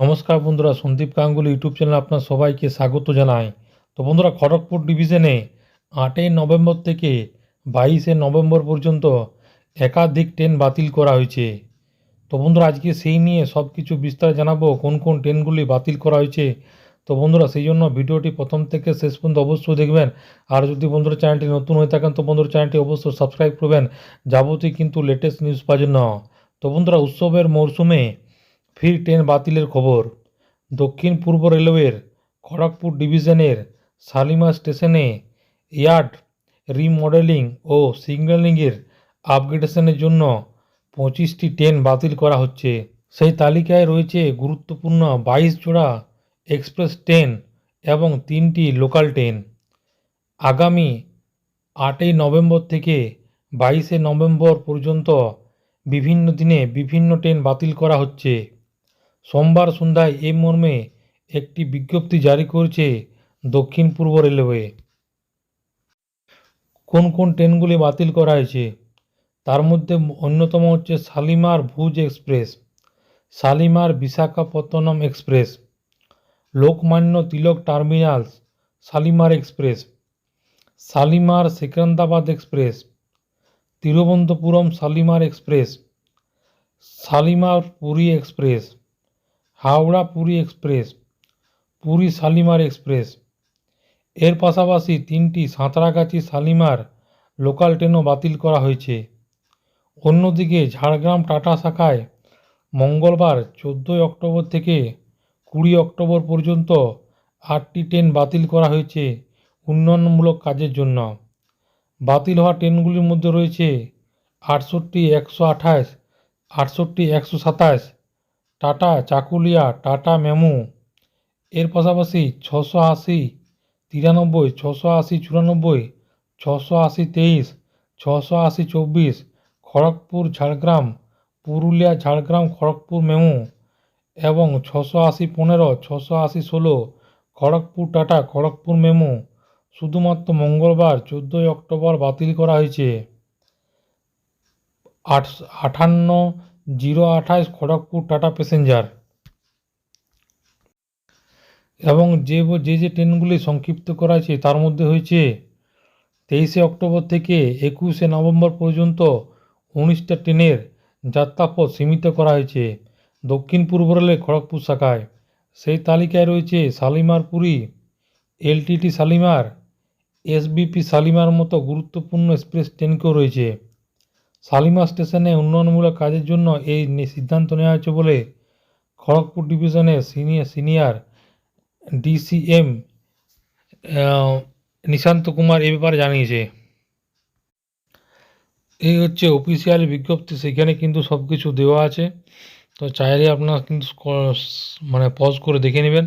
নমস্কার বন্ধুরা, Sandeep Ganguly YouTube channel আপনার সবাইকে স্বাগত জানাই। তো বন্ধুরা, খড়গপুর ডিভিশনে আটই নভেম্বর থেকে বাইশে নভেম্বর পর্যন্ত একাধিক ট্রেন বাতিল করা হয়েছে। তো বন্ধুরা, আজকে সেই নিয়ে সব কিছু বিস্তার জানাব, কোন কোন ট্রেনগুলি বাতিল করা হয়েছে। তো বন্ধুরা, সেই জন্য ভিডিওটি প্রথম থেকে শেষ পর্যন্ত অবশ্যই দেখবেন। আর যদি বন্ধুরা চ্যানেলটি নতুন হয়ে থাকেন, তো বন্ধুরা চ্যানেলটি অবশ্যই সাবস্ক্রাইব করবেন। যাবতীয় কিন্তু লেটেস্ট নিউজ পাওয়ার জন্য। তো বন্ধুরা, উৎসবের মরশুমে ফির ট্রেন বাতিলের খবর। দক্ষিণ পূর্ব রেলওয়ের খড়গপুর ডিভিশনের শালিমা স্টেশনে ইয়ার্ড রিমডেলিং ও সিগন্যালিংয়ের আপগ্রেডেশনের জন্য পঁচিশটি ট্রেন বাতিল করা হচ্ছে। সেই তালিকায় রয়েছে গুরুত্বপূর্ণ বাইশ জোড়া এক্সপ্রেস ট্রেন এবং তিনটি লোকাল ট্রেন। আগামী আটই নভেম্বর থেকে বাইশে নভেম্বর পর্যন্ত বিভিন্ন দিনে বিভিন্ন ট্রেন বাতিল করা হচ্ছে। সোমবার সন্ধ্যায় এ মর্মে একটি বিজ্ঞপ্তি জারি করেছে দক্ষিণ পূর্ব রেলওয়ে। কোন কোন ট্রেনগুলি বাতিল করা হয়েছে? তার মধ্যে অন্যতম হচ্ছে Shalimar Bhuj express, Shalimar Visakhapatnam express, Lokmanya Tilak terminals Shalimar express, Shalimar Secunderabad express, Thiruvananthapuram Shalimar express, Shalimar Puri express. Howrah Puri express, Puri Shalimar express. এর পাশাপাশি তিনটি সাঁতরাগাছি শালিমার লোকাল ট্রেনও বাতিল করা হয়েছে। অন্যদিকে ঝাড়গ্রাম টাটা শাখায় মঙ্গলবার চোদ্দোই অক্টোবর থেকে কুড়ি অক্টোবর পর্যন্ত আটটি ট্রেন বাতিল করা হয়েছে উন্নয়নমূলক কাজের জন্য। বাতিল হওয়া ট্রেনগুলির মধ্যে রয়েছে আটষট্টি একশো আঠাশ, আটষট্টি একশো সাতাশ টাটা চাকুলিয়া, টাটা মেমু। এর পাশাপাশি ছশো আশি, তিরানব্বই, ছশো আশি চুরানব্বই, ছশো আশি তেইশ, ছশো আশি চব্বিশ, খড়গপুর, ঝাড়গ্রাম, পুরুলিয়া, ঝাড়গ্রাম, খড়গপুর মেমু এবং ছশো আশি পনেরো, ছশো আশি ষোলো, খড়গপুর টাটা, খড়গপুর মেমু। শুধুমাত্র মঙ্গলবার, চোদ্দোই অক্টোবর বাতিল করা হয়েছে। আট আটান্ন জিরো আঠাশ খড়গপুর টাটা প্যাসেঞ্জার। এবং যে যে যে ট্রেনগুলি সংক্ষিপ্ত করা হয়েছে তার মধ্যে হয়েছে তেইশে অক্টোবর থেকে একুশে নভেম্বর পর্যন্ত উনিশটা ট্রেনের যাত্রাপথ সীমিত করা হয়েছে দক্ষিণ পূর্ব রেলের খড়গপুর শাখায়। সেই তালিকায় রয়েছে শালিমার পুরী, এলটিটি শালিমার, এসবিপি শালিমার মতো গুরুত্বপূর্ণ এক্সপ্রেস ট্রেনকেও রয়েছে। শালিমার স্টেশনে উন্নয়নমূলক কাজের জন্য এই সিদ্ধান্ত নেওয়া হয়েছে বলে খড়গপুর ডিভিশনের senior senior DCM Nishant Kumar এ ব্যাপারে জানিয়েছে। এই হচ্ছে অফিসিয়াল বিজ্ঞপ্তি, সেখানে কিন্তু সব কিছু দেওয়া আছে। তো চাইলে আপনারা কিন্তু মানে পজ করে দেখে নেবেন।